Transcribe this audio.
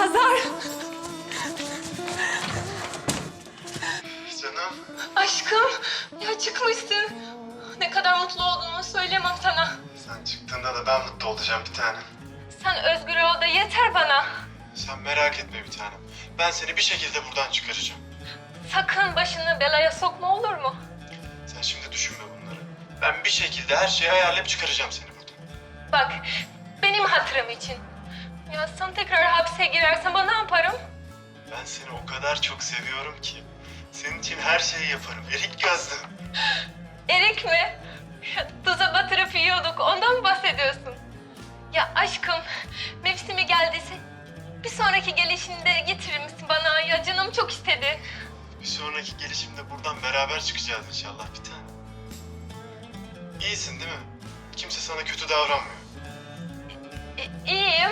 Hazar. Canım. Aşkım. Ya çıkmışsın. Ne kadar mutlu olduğumu söylemem sana. Sen çıktığında da ben mutlu olacağım bir tanem. Sen özgür ol da yeter bana. Sen merak etme bir tanem. Ben seni bir şekilde buradan çıkaracağım. Sakın başını belaya sokma olur mu? Sen şimdi düşünme bunları. Ben bir şekilde her şeyi ayarlayıp çıkaracağım seni buradan. Bak benim hatırım için. Ya sen tekrar hapse girersen ben ne yaparım? Ben seni o kadar çok seviyorum ki. Senin için her şeyi yaparım. Erik gözlüm. Erik mi? Tuza batırıp yiyorduk ondan mı bahsediyorsun? Ya aşkım mevsimi geldiyse bir sonraki gelişinde getirir misin bana? Ya canım çok istedi. Bir sonraki gelişimde buradan beraber çıkacağız inşallah bir tane. İyisin değil mi? Kimse sana kötü davranmıyor. İ- iyiyim.